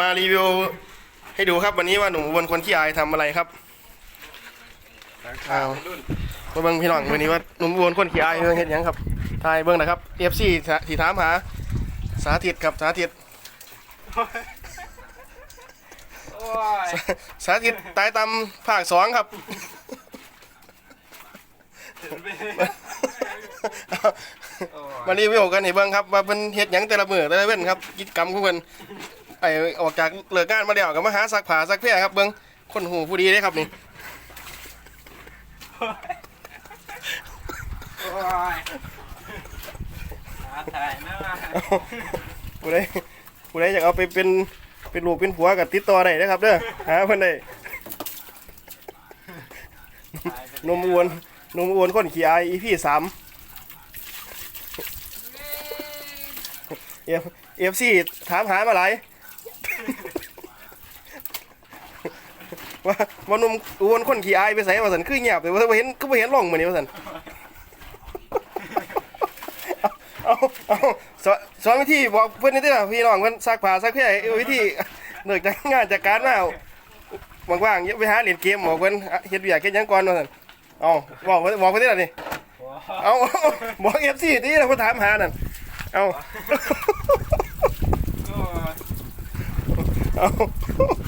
มารีวิวให้ดูครับวันนี้ว่าหนุ่มอุบนคนขี้อายทำอะไรครับอ้าวมาเบิ่งพี่น้องวันนี้ว่าหนุ่มอุบนคนขี้อายเฮ็ดหยังครับทายเบิ่งนะครับ FC ที่ถามหา สาธิตครับสาธิต โอ้ยสาธิตตายตามภาคสองครับ มารีวิวกันให้เบิ่งครับว่าเพิ่นเฮ็ดหยังแต่ละมื้อแต่ละเว้นครับกิจกรรมของเพิ่น ไอออกจากเลิกงานมาแล้วก็มาหาซักผ้าซักแพร่ครับเบิ่งคนหูผู้ดีเด้ครับนี่โอ้ยถ่ายมาผู้ใดผู้ใดอยากเอาไปเป็นเป็นลูกเป็นผัวกับติดต่อได้นะครับเด้อหาเพิ่นได้ถ่ยนมอวนนมอวนคนขี้อาย EP สามเอฟเอฟซีถามหามาหลาย ว่าว่านมอวนคนขี้อายไปใส่ว่าสันคือเงียบเลยว่าเห็นก็บ่เห็นร่องมือนี้ว่าสันเอาเอาสอนสอนวิธีบอกเพื่อนนี่ติล่ะพี่น้องเพิ่นซักผ้าซักเพื่อวิธีเลิกจากงานจากการมาเอาว่างๆอย่าไปหาเล่นเกมบอกเพิ่นอะเฮ็ดเวียกเฮ็ดหยังก่อนว่าซั่นเอาบอกเพิ่นบอกเพิ่นนี่ล่ะนี่โอ้ยเอาเอาบอก FC นี่เพิ่นถามหานั่นเอา Oh.